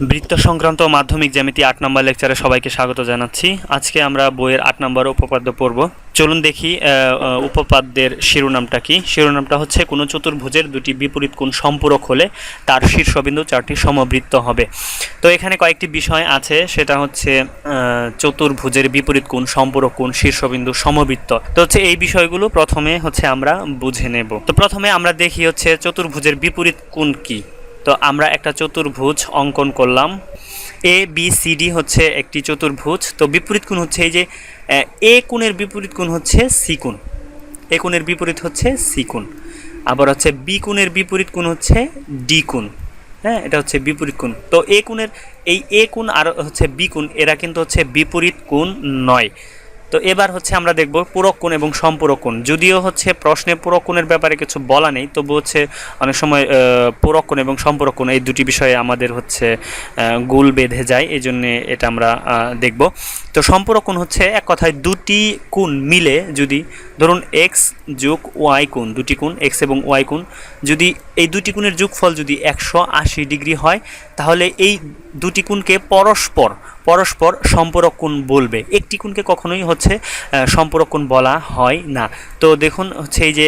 বৃত্ত সংক্রান্ত মাধ্যমিক জ্যামিতি আট নম্বর লেকচারে সবাইকে স্বাগত জানাচ্ছি। আজকে আমরা বইয়ের আট নম্বর উপপাদ্য পড়ব। চলুন দেখি উপপাদ্যের শিরোনামটা কি? শিরোনামটা হচ্ছে, কোনো চতুর্ভুজের দুটি বিপরীত কোণ সম্পূরক হলে তার শীর্ষবিন্দু চারটি সমবৃত্ত হবে। তো এখানে কয়েকটি বিষয় আছে, সেটা হচ্ছে চতুর্ভুজের বিপরীত কোণ সম্পূরক কোণ শীর্ষবিন্দু সমবৃত্ত। তো হচ্ছে, এই বিষয়গুলো প্রথমে হচ্ছে আমরা বুঝে নেব। তো প্রথমে আমরা দেখি হচ্ছে, চতুর্ভুজের বিপরীত কোণ কি? তো আমরা একটা চতুর্ভুজ অঙ্কন করলাম। এ বি সি ডি হচ্ছে একটি চতুর্ভুজ। তো বিপরীত কোণ হচ্ছে এই যে, এ কোণের বিপরীত কোণ হচ্ছে সি কোণ। এ কোণের বিপরীত হচ্ছে সি কোণ। আবার হচ্ছে বি কোণের বিপরীত কোণ হচ্ছে ডি কোণ। হ্যাঁ এটা হচ্ছে বিপরীত কোণ। তো এ কোণের এই এ কোণ আর হচ্ছে বি কোণ, এরা কিন্তু হচ্ছে বিপরীত কোণ নয়। তো এবার হচ্ছে আমরা দেখব পূরক কোণ এবং সম্পূরক কোণ। যদিও হচ্ছে প্রশ্নে পূরক কোণের ব্যাপারে কিছু বলা নেই, তবু হচ্ছে অনেক সময় পূরক কোণ এবং সম্পূরক কোণ এই দুটি বিষয়ে আমাদের হচ্ছে গোল বেঁধে যায় এই জন্যে এটা আমরা দেখব। তো সম্পূরক কোণ হচ্ছে এক কথায় দুটি কোণ মিলে যদি ধরুন এক্স যোগ ওয়াই কোণ, দুটি কোণ, এক্স এবং ওয়াই কোণ, যদি এই দুটি কোণের যোগফল যদি একশো আশি ডিগ্রি হয়, তাহলে এই দুটি কোণকে পরস্পর পরস্পর সম্পূরক বলবে। একটি কোণকে কখনোই হচ্ছে সম্পূরক বলা হয় না। তো দেখুন, হচ্ছে এই যে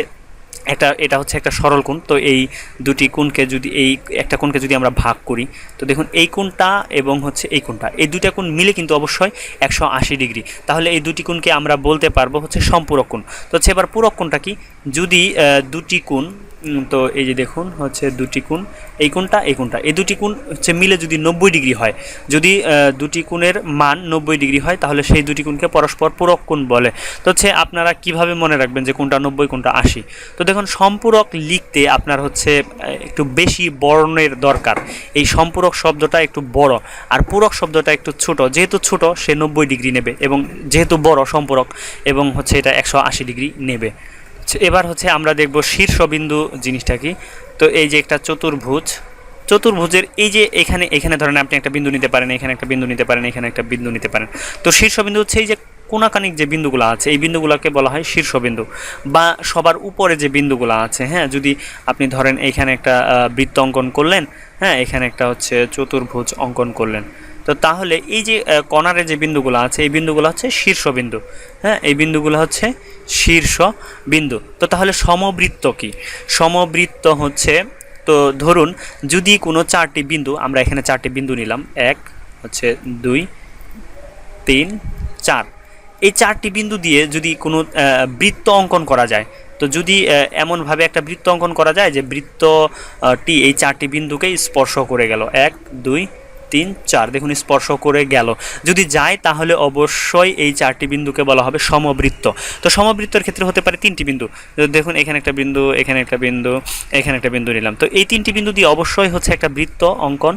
একটা, এটা হচ্ছে একটা সরল কোণ। তো এই দুটি কোণকে যদি, এই একটা কোণকে যদি আমরা ভাগ করি, তো দেখুন এই কোণটা এবং হচ্ছে এই কোণটা, এই দুটা কোণ মিলে কিন্তু অবশ্যই একশো আশি ডিগ্রি। তাহলে এই দুটি কোণকে আমরা বলতে পারব হচ্ছে সম্পূরক কোণ। তো হচ্ছে এবার পূরক কোণটা কি? যদি দুটি কোণ তো এই যে দেখুন হচ্ছে দুটি কোণ, এই কোণটা এই কোণটা, এই দুটি কোণ হচ্ছে মিলে যদি নব্বই ডিগ্রি হয়, যদি দুটি কোণের মান নব্বই ডিগ্রি হয়, তাহলে সেই দুটি কোণকে পরস্পর পূরক কোণ বলে। তো হচ্ছে আপনারা কীভাবে মনে রাখবেন যে কোনটা নব্বই কোনটা আশি? তো দেখুন সম্পূরক লিখতে আপনার হচ্ছে একটু বেশি বর্ণের দরকার। এই সম্পূরক শব্দটা একটু বড় আর পূরক শব্দটা একটু ছোট। যেহেতু ছোট, সে নব্বই ডিগ্রি নেবে এবং যেহেতু বড় সম্পূরক এবং হচ্ছে এটা একশো আশি ডিগ্রি নেবে। এবার হচ্ছে আমরা দেখব শীর্ষবিন্দু জিনিসটা কি। তো এই যে একটা চতুর্ভুজ, চতুর্ভুজের এই যে এখানে এখানে ধরেন আপনি একটা বিন্দু নিতে পারেন, এখানে একটা বিন্দু নিতে পারেন, এখানে একটা বিন্দু নিতে পারেন। তো শীর্ষবিন্দু হচ্ছে এই যে কোনাকানিক যে বিন্দুগুলো আছে, এই বিন্দুগুলোকে বলা হয় শীর্ষবিন্দু বা সবার উপরে যে বিন্দুগুলো আছে হ্যাঁ যদি আপনি ধরেন এখানে একটা বৃত্ত অঙ্কন করলেন হ্যাঁ এখানে একটা হচ্ছে চতুর্ভুজ অঙ্কন করলেন। তো তাহলে এই যে কর্নারে যে বিন্দুগুলো আছে, এই বিন্দুগুলো হচ্ছে শীর্ষবিন্দু হ্যাঁ এই বিন্দুগুলো হচ্ছে শীর্ষ বিন্দু তো তাহলে সমবৃত্ত কি? সমবৃত্ত হচ্ছে, তো ধরুন যদি কোনো চারটি বিন্দু, আমরা এখানে চারটি বিন্দু নিলাম, এক, হচ্ছে দুই, তিন, চার। এই চারটি বিন্দু দিয়ে যদি কোনো বৃত্ত অঙ্কন করা যায়, তো যদি এমনভাবে একটা বৃত্ত অঙ্কন করা যায় যে বৃত্তটি এই চারটি বিন্দুকে স্পর্শ করে গেল। এক, দুই তিন, চার দেখুন, স্পর্শ করে গেল। যদি যায়, তাহলে অবশ্যই এই চারটি বিন্দুকে বলা হবে সমবৃত্ত। তো সমবৃত্তর ক্ষেত্রে হতে পারে তিনটি বিন্দু। দেখুন, এখানে একটা বিন্দু, এখানে একটা বিন্দু, এখানে একটা বিন্দু নিলাম। তো এই তিনটি বিন্দু দিয়ে অবশ্যই হচ্ছে একটা বৃত্ত অঙ্কন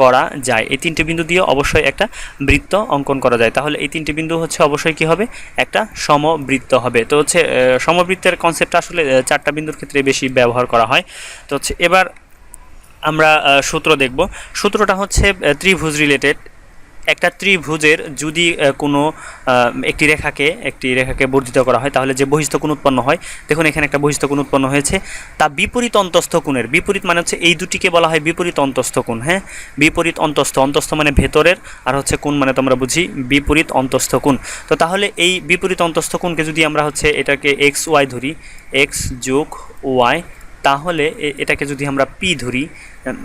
করা যায়। এই তিনটি বিন্দু দিয়ে অবশ্যই একটা বৃত্ত অঙ্কন করা যায়। তাহলে এই তিনটি বিন্দু হচ্ছে অবশ্যই কি হবে? একটা সমবৃত্ত হবে। তো হচ্ছে সমবৃত্তের কনসেপ্টটা আসলে চারটা বিন্দুর ক্ষেত্রে বেশি ব্যবহার করা হয়। তো হচ্ছে, এবার আমরা সূত্র দেখব। সূত্রটা হচ্ছে ত্রিভুজ রিলেটেড একটা ত্রিভুজের যদি কোনো একটি রেখাকে একটি রেখাকে বর্ধিত করা হয়, তাহলে যে বহিস্থ কোণ উৎপন্ন হয়, দেখুন এখানে একটা বহিস্থ কোণ উৎপন্ন হয়েছে। তা বিপরীত অন্তস্থ কোণের, বিপরীত মানে হচ্ছে এই দুটিকে বলা হয় বিপরীত অন্তস্থ কোণ হ্যাঁ? বিপরীত অন্তস্থ অন্তস্থ মানে ভেতরের, আর হচ্ছে কোণ মানে তোমরা বুঝি, বিপরীত অন্তস্থ কোণ। তো তাহলে এই বিপরীত অন্তস্থ কোণকে যদি আমরা হচ্ছে এটাকে এক্স ওয়াই ধরি এক্স যোগ ওয়াই তাহলে এটাকে যদি আমরা পি ধরি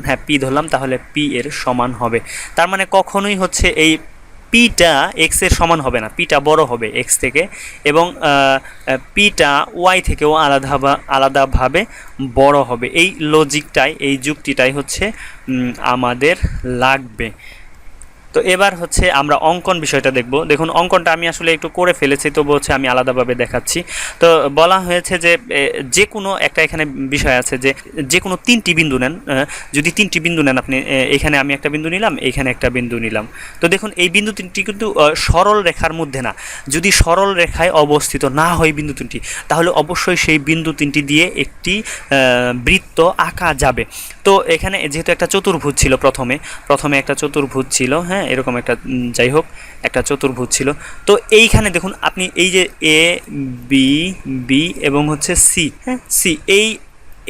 হ্যাঁ পি ধরলাম, তাহলে পি এর সমান হবে। তার মানে কখনোই হচ্ছে এই পিটা এক্সের সমান হবে না, পিটা বড় হবে এক্স থেকে এবং পিটা ওয়াই থেকেও আলাদা আলাদাভাবে বড় হবে। এই লজিকটাই এই যুক্তিটাই হচ্ছে আমাদের লাগবে। তো এবার হচ্ছে আমরা অঙ্কন বিষয়টা দেখব। দেখুন, অঙ্কনটা আমি আসলে একটু করে ফেলেছি তবু হচ্ছে আমি আলাদাভাবে দেখাচ্ছি। তো বলা হয়েছে যে যে কোনো একটা এখানে বিষয় আছে যে যে কোনো তিনটি বিন্দু নেন যদি তিনটি বিন্দু নেন আপনি এখানে আমি একটা বিন্দু নিলাম, এখানে একটা বিন্দু নিলাম। তো দেখুন, এই বিন্দু তিনটি কিন্তু সরল রেখার মধ্যে না। যদি সরল রেখায় অবস্থিত না হয় বিন্দু তিনটি, তাহলে অবশ্যই সেই বিন্দু তিনটি দিয়ে একটি বৃত্ত আঁকা যাবে। তো এখানে যেহেতু একটা চতুর্ভুজ ছিল প্রথমে প্রথমে একটা চতুর্ভুজ ছিল হ্যাঁ এরকম একটা যাই হোক, একটা চতুর্ভুজ ছিল। তো এইখানে দেখুন, আপনি এই যে এ, বি বি এবং হচ্ছে সি হ্যাঁ সি, এই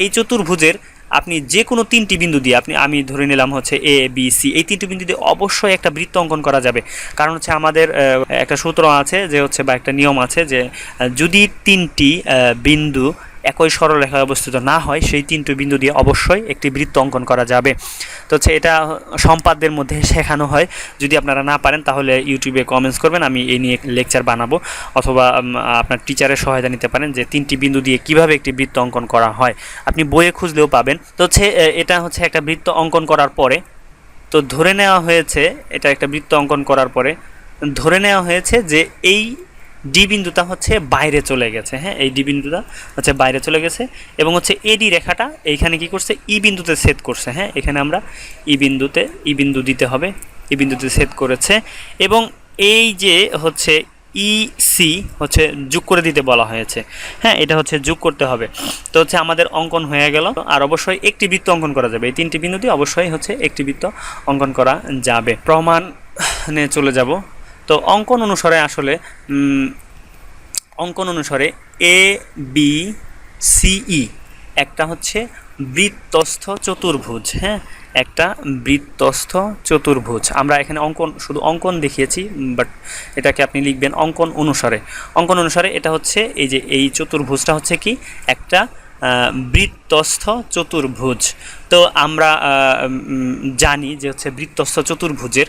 এই চতুর্ভুজের আপনি যে কোনো তিনটি বিন্দু দিয়ে, আপনি, আমি ধরে নিলাম হচ্ছে এ, বি, সি, এই তিনটি বিন্দু দিয়ে অবশ্যই একটা বৃত্ত অঙ্কন করা যাবে। কারণ হচ্ছে আমাদের একটা সূত্র আছে যে হচ্ছে বা একটা নিয়ম আছে যে যদি তিনটি বিন্দু একই সরলরেখায় অবস্থিত না হয়, সেই তিনটি বিন্দু দিয়ে অবশ্যই একটি বৃত্ত অঙ্কন করা যাবে। তো হচ্ছে এটা সম্পাদদের মধ্যে শেখানো হয়। যদি আপনারা না পারেন, তাহলে ইউটিউবে কমেন্টস করবেন, আমি এই নিয়ে লেকচার বানাবো। অথবা আপনার টিচারের সহায়তা নিতে পারেন যে তিনটি বিন্দু দিয়ে কীভাবে একটি বৃত্ত অঙ্কন করা হয়। আপনি বইয়ে খুঁজলেও পাবেন। তো হচ্ছে এটা হচ্ছে একটা বৃত্ত অঙ্কন করার পরে, তো ধরে নেওয়া হয়েছে, এটা একটা বৃত্ত অঙ্কন করার পরে, ধরে নেওয়া হয়েছে যে এই ডি বিন্দুটা হচ্ছে বাইরে চলে গেছে হ্যাঁ? এই ডি বিন্দুটা হচ্ছে বাইরে চলে গেছে এবং হচ্ছে এডি রেখাটা এইখানে কি করছে? ই বিন্দুতে সেট করছে হ্যাঁ? এখানে আমরা ই বিন্দুতে, ই বিন্দু দিতে হবে, ই বিন্দুতে সেট করেছে এবং এই যে হচ্ছে ই সি হচ্ছে যোগ করে দিতে বলা হয়েছে হ্যাঁ? এটা হচ্ছে যোগ করতে হবে। তো হচ্ছে আমাদের অঙ্কন হয়ে গেল, আর অবশ্যই একটি বৃত্ত অঙ্কন করা যাবে। এই তিনটি বিন্দু দিয়ে অবশ্যই হচ্ছে একটি বৃত্ত অঙ্কন করা যাবে। প্রমাণে চলে যাব। তো অঙ্কন অনুসারে আসলে অঙ্কন অনুসারে এ বি সিই একটা হচ্ছে বৃত্তস্থ চতুর্ভুজ হ্যাঁ? একটা বৃত্তস্থ চতুর্ভুজ। আমরা এখানে অঙ্কন, শুধু অঙ্কন দেখিয়েছি বাট এটাকে আপনি লিখবেন অঙ্কন অনুসারে। অঙ্কন অনুসারে এটা হচ্ছে এই যে, এই চতুর্ভুজটা হচ্ছে কি? একটা বৃত্তস্থ চতুর্ভুজ। তো আমরা জানি যে হচ্ছে বৃত্তস্থ চতুর্ভুজের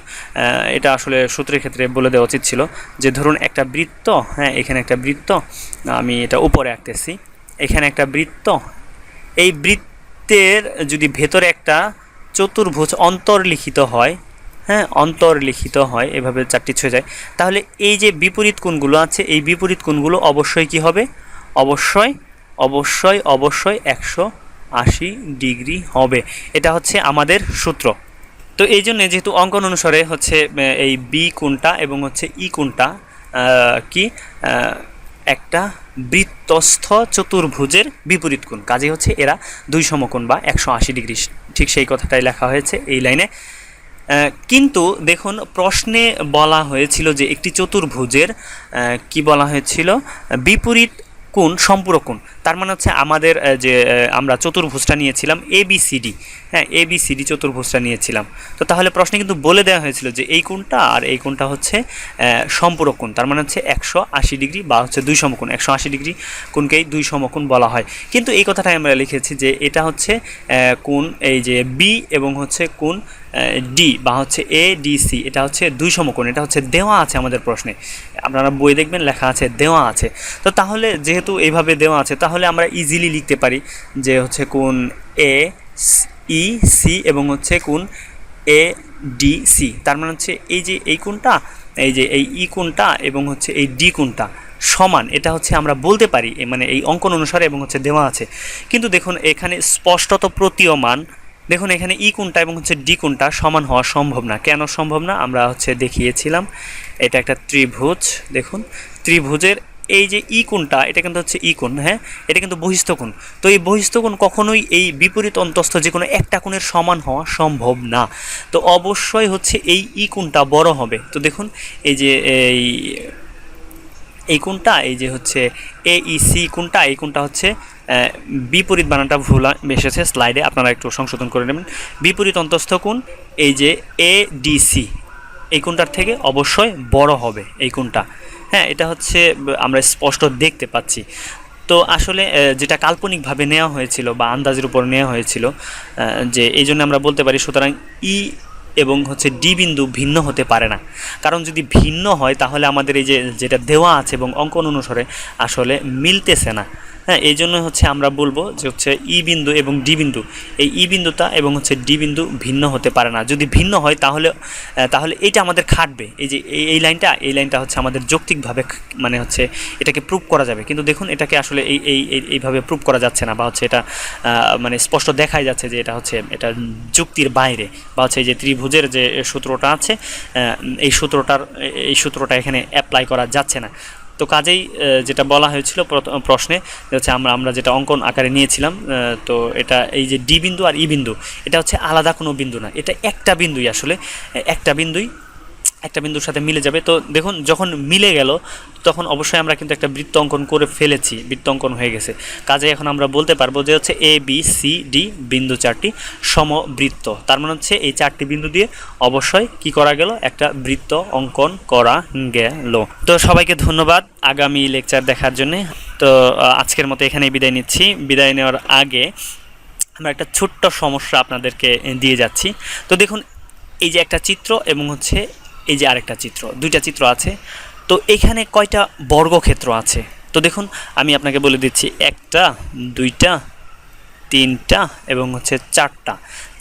এটা আসলে সূত্রের ক্ষেত্রে বলে দেওয়া উচিত ছিল যে ধরুন একটা বৃত্ত হ্যাঁ এখানে একটা বৃত্ত, আমি এটা উপরে আঁকতেছি, এখানে একটা বৃত্ত। এই বৃত্তের যদি ভেতরে একটা চতুর্ভুজ অন্তর্লিখিত হয় হ্যাঁ অন্তর্লিখিত হয়, এভাবে চারটি ছুঁয়ে যায়, তাহলে এই যে বিপরীত কোণগুলো আছে, এই বিপরীত কোণগুলো অবশ্যই কি হবে? অবশ্যই অবশ্যই অবশ্যই একশো আশি ডিগ্রি হবে। এটা হচ্ছে আমাদের সূত্র। তো এই জন্যে যেহেতু অঙ্কন অনুসারে হচ্ছে এই বি কোণটা এবং হচ্ছে ই কোণটা আহ, কি একটা বৃত্তস্থ চতুর্ভুজের বিপরীত কোণ। কাজে হচ্ছে এরা দুই সমকোণ বা একশো আশি ডিগ্রি। ঠিক সেই কথাটাই লেখা হয়েছে এই লাইনে। কিন্তু দেখুন প্রশ্নে বলা হয়েছিল যে একটি চতুর্ভুজের কি বলা হয়েছিল? বিপরীত কোণ, সম্পূরক কোণ। তার মানে হচ্ছে আমাদের যে আমরা চতুর্ভুজটা নিয়েছিলাম এ বি সি ডি হ্যাঁ এ বি সি ডি চতুর্ভুজটা নিয়েছিলাম। তো তাহলে প্রশ্নে কিন্তু বলে দেওয়া হয়েছিল যে এই কোণটা আর এই কোণটা হচ্ছে সম্পূরক কোণ। তার মানে হচ্ছে একশো আশি ডিগ্রি বা হচ্ছে দুই সমকোণ। একশো আশি ডিগ্রি কোণকেই দুই সমকোণ বলা হয়। কিন্তু এই কথাটাই আমরা লিখেছি যে এটা হচ্ছে কোণ এই যে বি এবং হচ্ছে কোণ ডি বা হচ্ছে এ ডি সি এটা হচ্ছে দুই সমকোণ, এটা হচ্ছে দেওয়া আছে আমাদের প্রশ্নে। আপনারা বই দেখবেন, লেখা আছে দেওয়া আছে। তো তাহলে যেহেতু এইভাবে দেওয়া আছে, তাহলে আমরা ইজিলি লিখতে পারি যে হচ্ছে কোন এ ই সি এবং হচ্ছে কোন এ ডি সি তার মানে হচ্ছে এই যে এই কোনটা এই যে এই ই কোনটা এবং হচ্ছে এই ডি কোনটা সমান, এটা হচ্ছে আমরা বলতে পারি মানে এই অঙ্কন অনুসারে এবং হচ্ছে দেওয়া আছে। কিন্তু দেখুন, এখানে স্পষ্টত প্রতীয়মান দেখুন, এখানে ই কোনটা এবং হচ্ছে ডি কোনটা সমান হওয়া সম্ভব না। কেন সম্ভব না? আমরা হচ্ছে দেখিয়েছিলাম, এটা একটা ত্রিভুজ, দেখুন। ত্রিভুজের এই যে ই কোণটা এটা কিন্তু হচ্ছে ই কোণ হ্যাঁ? এটা কিন্তু বহিস্থ কোণ। তো এই বহিস্থ কোণ কখনোই এই বিপরীত অন্তস্থ যে কোনো একটা কোণের সমান হওয়া সম্ভব না। তো অবশ্যই হচ্ছে এই ই কোণটা বড় হবে। তো দেখুন, এই যে এই এই কোণটা, এই যে হচ্ছে এ ই সি কোণটা, এই কোণটা হচ্ছে বিপরীত বানানটা ভুল এসেছে, স্লাইডে আপনারা একটু সংশোধন করে নেবেন। বিপরীত অন্তস্থ কোণ, এই যে এ ডি সি এই কোণটার থেকে অবশ্যই বড় হবে এই কোণটা। হ্যাঁ এটা হচ্ছে আমরা স্পষ্ট দেখতে পাচ্ছি। তো আসলে যেটা কাল্পনিকভাবে নেওয়া হয়েছিল বা আন্দাজের উপর নেওয়া হয়েছিল যে এই জন্য আমরা বলতে পারি সুতরাং ই এবং হচ্ছে ডি বিন্দু ভিন্ন হতে পারে না। কারণ যদি ভিন্ন হয়, তাহলে আমাদের এই যে যেটা দেওয়া আছে এবং অঙ্কন অনুসারে আসলে মিলতেছে না। হ্যাঁ এই জন্য হচ্ছে আমরা বলব যে হচ্ছে ই বিন্দু এবং ডি বিন্দু। এই ই বিন্দুটা এবং হচ্ছে ডি বিন্দু ভিন্ন হতে পারে না। যদি ভিন্ন হয় তাহলে তাহলে এইটা আমাদের খাটবে। এই যে এই লাইনটা এই লাইনটা হচ্ছে আমাদের যৌক্তিকভাবে মানে হচ্ছে এটাকে প্রুভ করা যাবে। কিন্তু দেখুন, এটাকে আসলে এই, এই- এইভাবে প্রুভ করা যাচ্ছে না বা হচ্ছে এটা মানে স্পষ্ট দেখাই যাচ্ছে যে এটা হচ্ছে, এটা যুক্তির বাইরে বা হচ্ছে এই যে ত্রিভুজের যে সূত্রটা আছে এই সূত্রটার, এই সূত্রটা এখানে অ্যাপ্লাই করা যাচ্ছে না। তো কাজেই যেটা বলা হয়েছিল প্রশ্নে হচ্ছে আমরা আমরা যেটা অঙ্কন আকারে নিয়েছিলাম তো এটা এই যে ডি বিন্দু আর ই বিন্দু, এটা হচ্ছে আলাদা কোনো বিন্দু না, এটা একটা বিন্দুই আসলে একটা বিন্দুই একটা বিন্দুর সাথে মিলে যাবে। তো দেখুন, যখন মিলে গেল, তখন অবশ্যই আমরা কিন্তু একটা বৃত্ত অঙ্কন করে ফেলেছি। বৃত্ত অঙ্কন হয়ে গেছে। কাজে এখন আমরা বলতে পারব যে হচ্ছে এ বি সি ডি বিন্দু চারটি সমবৃত্ত। তার মানে হচ্ছে এই চারটি বিন্দু দিয়ে অবশ্যই কি করা গেল? একটা বৃত্ত অঙ্কন করা গেল। তো সবাইকে ধন্যবাদ আগামী লেকচার দেখার জন্য। তো আজকের মতো এখানেই বিদায় নিচ্ছি। বিদায় নেওয়ার আগে আমরা একটা ছোট্ট সমস্যা আপনাদেরকে দিয়ে যাচ্ছি। তো দেখুন, এই যে একটা চিত্র এবং হচ্ছে এই যে আরেকটা চিত্র, দুইটা চিত্র আছে। তো এখানে কয়টা বর্গক্ষেত্র আছে? তো দেখুন, আমি আপনাকে বলে দিচ্ছি, একটা, দুইটা, তিনটা এবং হচ্ছে চারটা।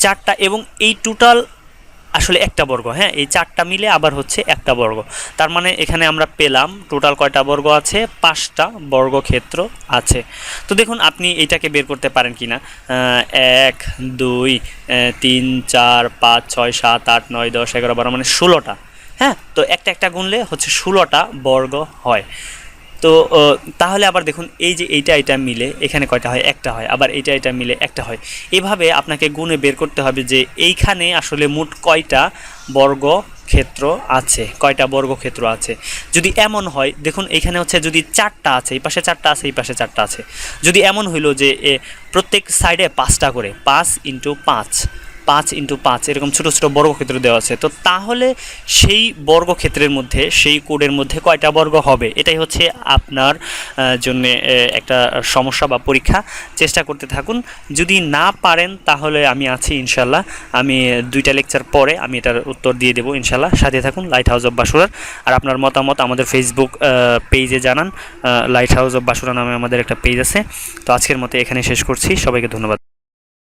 চারটা এবং এই টোটাল আসলে একটা বর্গ হ্যাঁ? এই চারটা মিলে আবার হচ্ছে একটা বর্গ। তার মানে এখানে আমরা পেলাম, টোটাল কয়টা বর্গ আছে? পাঁচটা বর্গক্ষেত্র আছে। তো দেখুন, আপনি এটাকে বের করতে পারেন কি না এক, দুই তিন, চার, পাঁচ, ছয়, সাত, আট, নয়, দশ, এগারো, বারো মানে ষোলোটা। হ্যাঁ? তো একটা একটা গুনলে হচ্ছে ষোলোটা বর্গ হয়। তো তাহলে আবার দেখুন, এই যে এইটা এটা মিলে এখানে কয়টা হয়? একটা হয়। আবার এইটা এটা মিলে একটা হয়। এভাবে আপনাকে গুণে বের করতে হবে যে এইখানে আসলে মোট কয়টা বর্গ ক্ষেত্র আছে? কয়টা বর্গক্ষেত্র আছে? যদি এমন হয়, দেখুন, এখানে হচ্ছে যদি চারটা আছে, এই পাশে চারটা আছে, এই পাশে চারটা আছে। যদি এমন হইল যে প্রত্যেক সাইডে পাঁচটা করে, পাঁচ ইন্টু পাঁচ। পাঁচ ইন্টু পাঁচ, এরকম ছোটো ছোটো বর্গক্ষেত্র দেওয়া আছে। তো তাহলে সেই বর্গক্ষেত্রের মধ্যে, সেই কোডের মধ্যে কয়টা বর্গ হবে? এটাই হচ্ছে আপনার জন্য একটা সমস্যা বা পরীক্ষা। চেষ্টা করতে থাকুন। যদি না পারেন, তাহলে আমি আছি ইনশাল্লাহ আমি দুইটা লেকচার পরে আমি এটার উত্তর দিয়ে দেবো ইনশাল্লাহ সাথে থাকুন লাইট হাউস অফ বাসুরার আর আপনার মতামত আমাদের ফেসবুক পেজে জানান। লাইট হাউস অফ বাসুরা নামে আমাদের একটা পেজ আছে। তো আজকের মতো এখানে শেষ করছি। সবাইকে ধন্যবাদ।